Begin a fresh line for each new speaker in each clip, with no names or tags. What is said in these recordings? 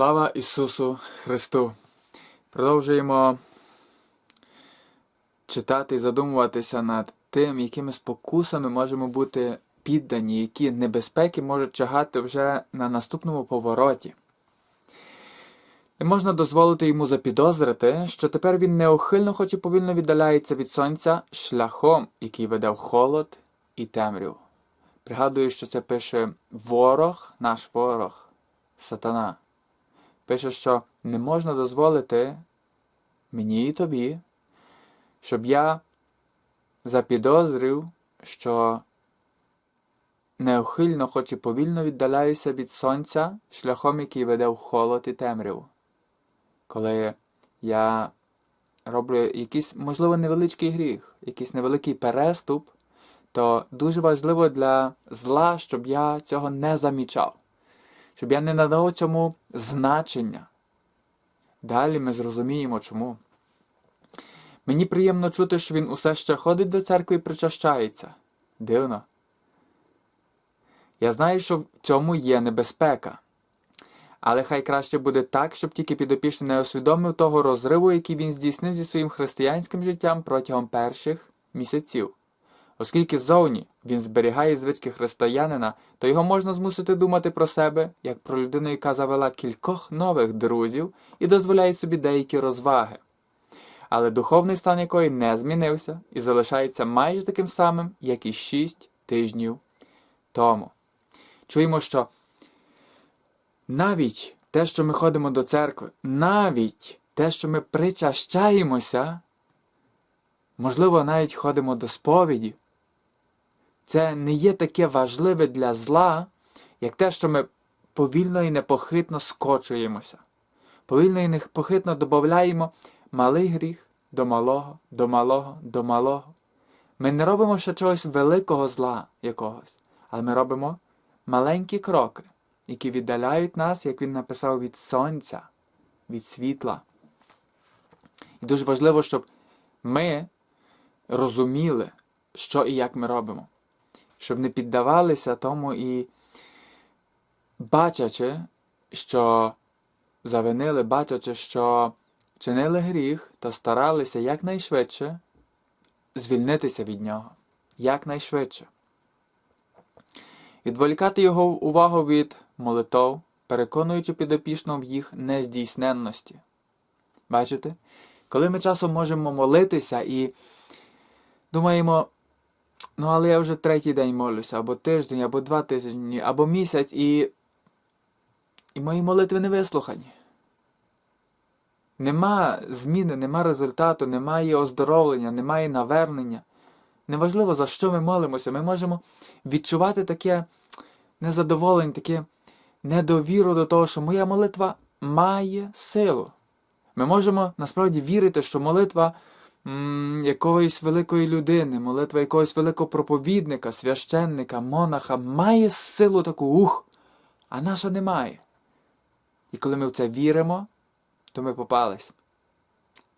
Слава Ісусу Христу! Продовжуємо читати і задумуватися над тим, якими спокусами можемо бути піддані, які небезпеки можуть чагати вже на наступному повороті. Не можна дозволити йому запідозрити, що тепер він неухильно, хоч і повільно віддаляється від сонця шляхом, який веде в холод і темряву. Пригадую, що це пише ворог, наш ворог, сатана. Пише, що не можна дозволити мені і тобі, щоб я запідозрив, що неухильно, хоч і повільно віддаляюся від сонця шляхом, який веде в холод і темряву. Коли я роблю якийсь, можливо, невеличкий гріх, якийсь невеликий переступ, то дуже важливо для зла, щоб я цього не замічав, щоб я не надав цьому значення. Далі ми зрозуміємо чому. Мені приємно чути, що він усе ще ходить до церкви і причащається. Дивно. Я знаю, що в цьому є небезпека. Але хай краще буде так, щоб тільки підопічний не усвідомив того розриву, який він здійснив зі своїм християнським життям протягом перших місяців. Оскільки ззовні він зберігає звички християнина, то його можна змусити думати про себе, як про людину, яка завела кількох нових друзів і дозволяє собі деякі розваги. Але духовний стан якої не змінився і залишається майже таким самим, як і шість тижнів тому. Чуємо, що навіть те, що ми ходимо до церкви, навіть те, що ми причащаємося, можливо, навіть ходимо до сповіді, це не є таке важливе для зла, як те, що ми повільно і непохитно скочуємося. Повільно і непохитно додаємо малий гріх до малого, до малого, до малого. Ми не робимо ще чогось великого зла якогось, але ми робимо маленькі кроки, які віддаляють нас, як він написав, від сонця, від світла. І дуже важливо, щоб ми розуміли, що і як ми робимо, щоб не піддавалися тому і бачачи, що завинили, бачачи, що чинили гріх, то старалися якнайшвидше звільнитися від нього. Якнайшвидше. Відволікати його увагу від молитов, переконуючи підопічно в їх нездійсненності. Бачите? Коли ми часом можемо молитися і думаємо, ну, але я вже третій день молюся, або тиждень, або два тижні, або місяць, і, і мої молитви не вислухані. Нема зміни, нема результату, немає оздоровлення, немає навернення. Неважливо, за що ми молимося, ми можемо відчувати таке незадоволення, таке недовіру до того, що моя молитва має силу. Ми можемо насправді вірити, що молитва якоїсь великої людини, молитва якогось великого проповідника, священника, монаха має силу таку ух, а наша не має. І коли ми в це віримо, то ми попались.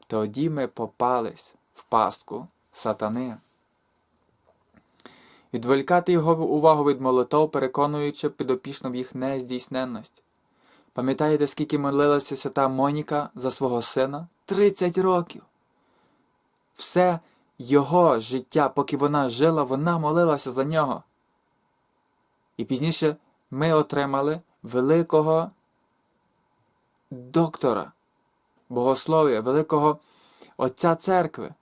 Тоді ми попались в пастку сатани. Відволікати його увагу від молитов, переконуючи підопічно в їх нездійсненність. Пам'ятаєте, скільки молилася свята Моніка за свого сина? Тридцять років. Все його життя, поки вона жила, вона молилася за нього. І пізніше ми отримали великого доктора, богослов'я, великого Отця церкви,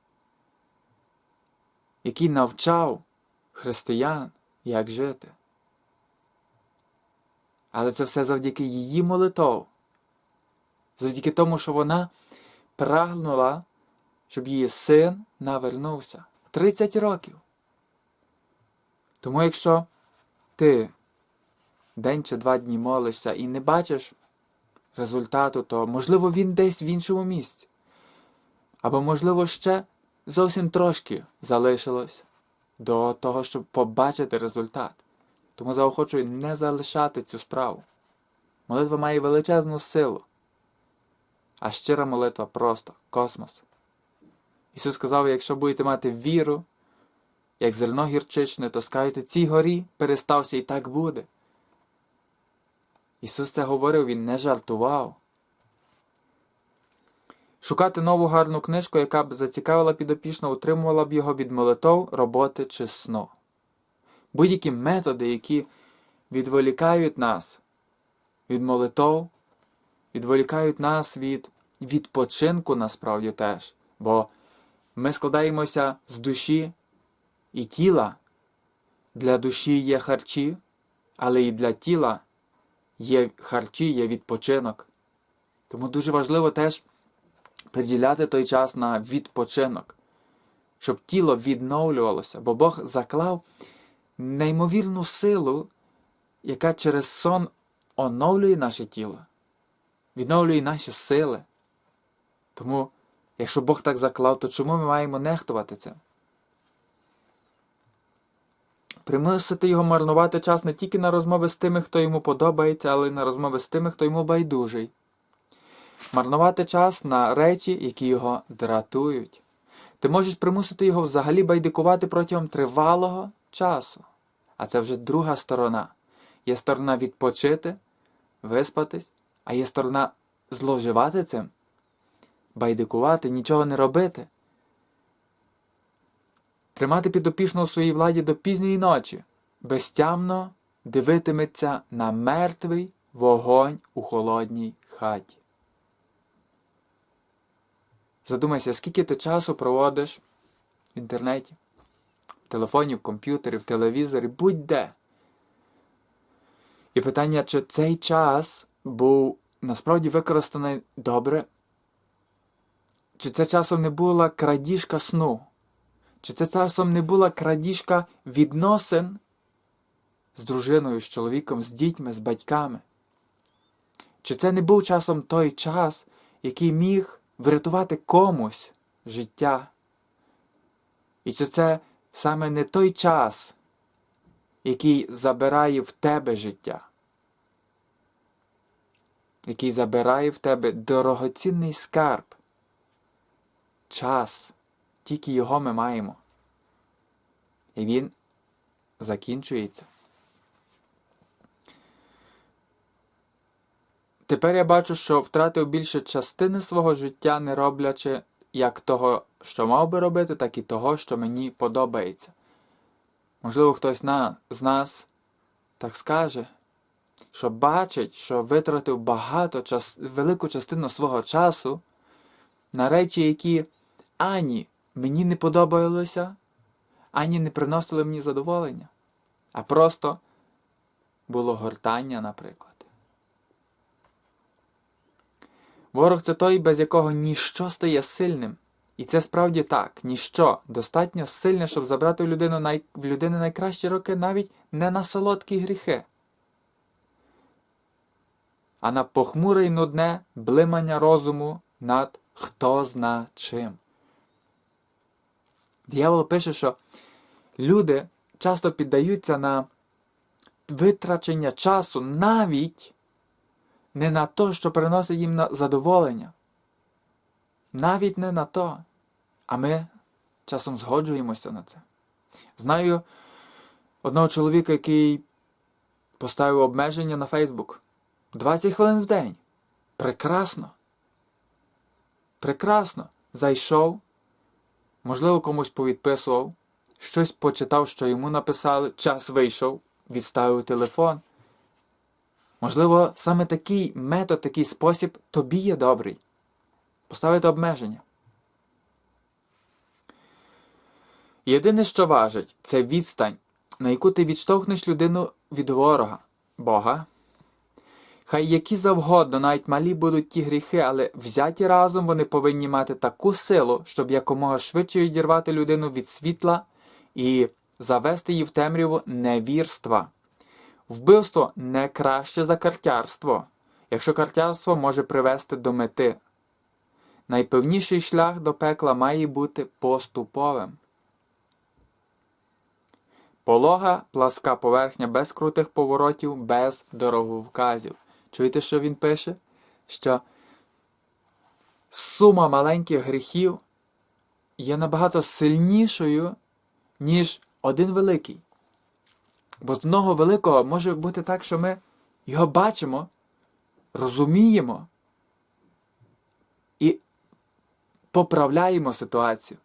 який навчав християн, як жити. Але це все завдяки її молитов, завдяки тому, що вона прагнула, щоб її син навернувся 30 років. Тому якщо ти день чи два дні молишся і не бачиш результату, то, можливо, він десь в іншому місці. Або, можливо, ще зовсім трошки залишилось до того, щоб побачити результат. Тому заохочую не залишати цю справу. Молитва має величезну силу, а щира молитва просто космос. Ісус сказав, якщо будете мати віру, як зерно гірчичне, то скажете цій горі перестався і так буде. Ісус це говорив, Він не жартував. Шукати нову гарну книжку, яка б зацікавила підопічного, утримувала б його від молитов, роботи чи сну. Будь-які методи, які відволікають нас від молитов, відволікають нас від відпочинку насправді теж. Бо ми складаємося з душі і тіла. Для душі є харчі, але і для тіла є харчі, є відпочинок. Тому дуже важливо теж приділяти той час на відпочинок, щоб тіло відновлювалося, бо Бог заклав неймовірну силу, яка через сон оновлює наше тіло, відновлює наші сили. Тому, якщо Бог так заклав, то чому ми маємо нехтувати цим? Примусити його марнувати час не тільки на розмови з тими, хто йому подобається, але й на розмови з тими, хто йому байдужий. Марнувати час на речі, які його дратують. Ти можеш примусити його взагалі байдикувати протягом тривалого часу. А це вже друга сторона. Є сторона відпочити, виспатись, а є сторона зловживати цим, байдикувати, нічого не робити. Тримати підопічного у своїй владі до пізньої ночі, безтямно дивитиметься на мертвий вогонь у холодній хаті. Задумайся, скільки ти часу проводиш в інтернеті, в телефоні, в комп'ютері, в телевізорі, будь-де. І питання, чи цей час був насправді використаний добре, чи це часом не була крадіжка сну, чи це часом не була крадіжка відносин з дружиною, з чоловіком, з дітьми, з батьками? Чи це не був часом той час, який міг врятувати комусь життя? І чи це саме не той час, який забирає в тебе життя, який забирає в тебе дорогоцінний скарб, час, тільки його ми маємо. І він закінчується. Тепер я бачу, що втратив більше частини свого життя, не роблячи як того, що мав би робити, так і того, що мені подобається. Можливо, хтось на, з нас так скаже, що бачить, що витратив багато час, велику частину свого часу на речі, які ані мені не подобалося, ані не приносили мені задоволення, а просто було гортання, наприклад. Ворог це той, без якого ніщо стає сильним. І це справді так, ніщо достатньо сильне, щоб забрати в людину най... в людини найкращі роки навіть не на солодкі гріхи, а на похмуре й нудне блимання розуму над хто зна чим. Д'явол пише, що люди часто піддаються на витрачення часу навіть не на то, що приносить їм задоволення. Навіть не на то. А ми часом згоджуємося на це. Знаю одного чоловіка, який поставив обмеження на Фейсбук. 20 хвилин в день. Прекрасно. Прекрасно. Зайшов, можливо, комусь повідписував, щось почитав, що йому написали, час вийшов, відставив телефон. Можливо, саме такий метод, такий спосіб тобі є добрий. Поставити обмеження. Єдине, що важить, це відстань, на яку ти відштовхнеш людину від ворога, Бога. Хай які завгодно, навіть малі будуть ті гріхи, але взяті разом вони повинні мати таку силу, щоб якомога швидше відірвати людину від світла і завести її в темряву невірства. Вбивство не краще за картярство, якщо картярство може привести до мети. Найпевніший шлях до пекла має бути поступовим. Полога пласка поверхня без крутих поворотів, без дороговказів. Чуєте, що він пише? Що сума маленьких гріхів є набагато сильнішою, ніж один великий. Бо з одного великого може бути так, що ми його бачимо, розуміємо і поправляємо ситуацію,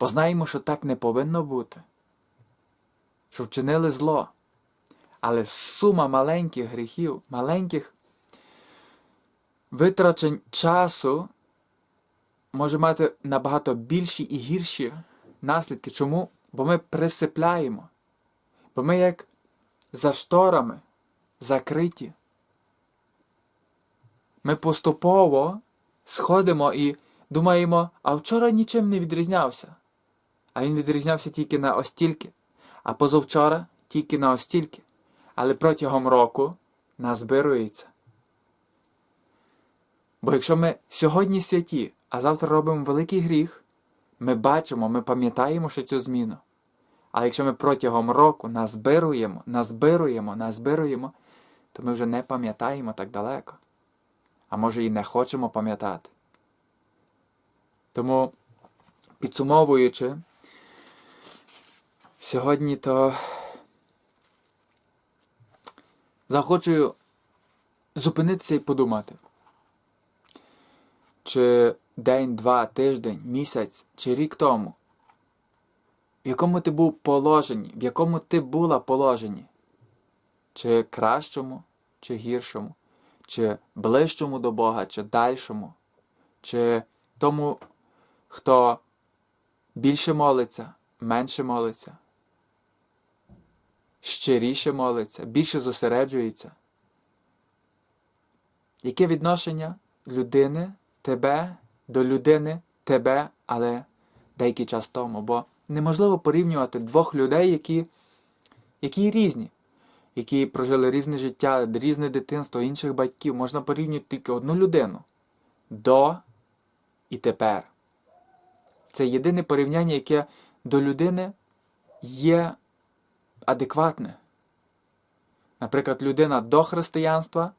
бо знаємо, що так не повинно бути, що вчинили зло. Але сума маленьких гріхів, маленьких витрачень часу може мати набагато більші і гірші наслідки. Чому? Бо ми присипляємо. Бо ми як за шторами закриті. Ми поступово сходимо і думаємо, а вчора нічим не відрізнявся. А він відрізнявся тільки на остільки, а позавчора тільки на остільки. Але протягом року назбирується. Бо якщо ми сьогодні святі, а завтра робимо великий гріх, ми бачимо, ми пам'ятаємо, що цю зміну. А якщо ми протягом року назбируємо, назбируємо, назбируємо, то ми вже не пам'ятаємо так далеко. А може і не хочемо пам'ятати. Тому, підсумовуючи, сьогодні то захочу зупинитися і подумати, чи день, два, тиждень, місяць, чи рік тому, в якому ти був положенні, в якому ти була положенні, чи кращому, чи гіршому, чи ближчому до Бога, чи дальшому, чи тому, хто більше молиться, менше молиться, щиріше молиться, більше зосереджується. Яке відношення людини, тебе до людини, тебе, але деякий час тому? Бо неможливо порівнювати двох людей, які, які різні, які прожили різне життя, різне дитинство, інших батьків. Можна порівнювати тільки одну людину до і тепер. Це єдине порівняння, яке до людини є адекватне. Наприклад, людина до християнства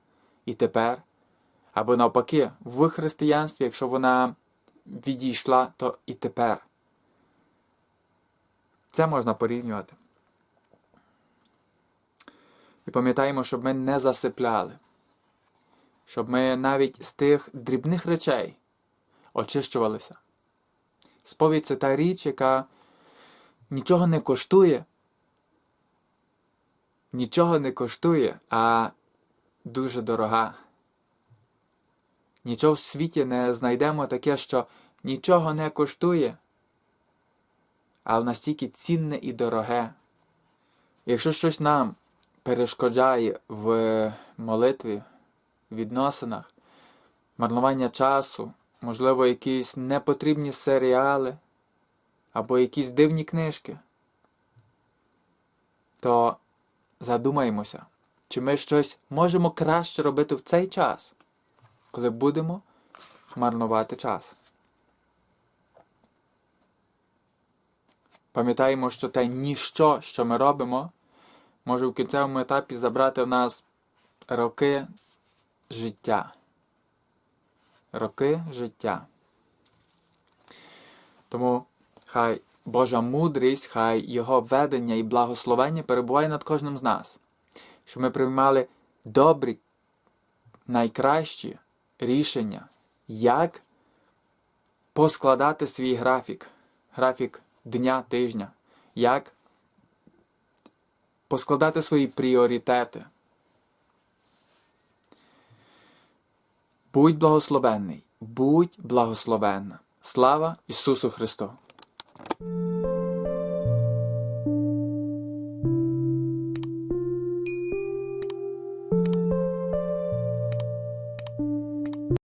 і тепер, або навпаки, в християнстві, якщо вона відійшла, то і тепер. Це можна порівнювати. І пам'ятаємо, щоб ми не засипляли, щоб ми навіть з тих дрібних речей очищувалися. Сповідь це та річ, яка нічого не коштує, нічого не коштує, а дуже дорога. Нічого в світі не знайдемо таке, що нічого не коштує, але настільки цінне і дороге. Якщо щось нам перешкоджає в молитві, в відносинах, марнування часу, можливо, якісь непотрібні серіали або якісь дивні книжки, то задумаємося, чи ми щось можемо краще робити в цей час, коли будемо марнувати час. Пам'ятаємо, що те ніщо, що ми робимо, може в кінцевому етапі забрати в нас роки життя. Роки життя. Тому хай Божа мудрість, хай Його ведення і благословення перебуває над кожним з нас, щоб ми приймали добрі, найкращі рішення, як поскладати свій графік, графік дня, тижня, як поскладати свої пріоритети. Будь благословенний, будь благословенна. Слава Ісусу Христу!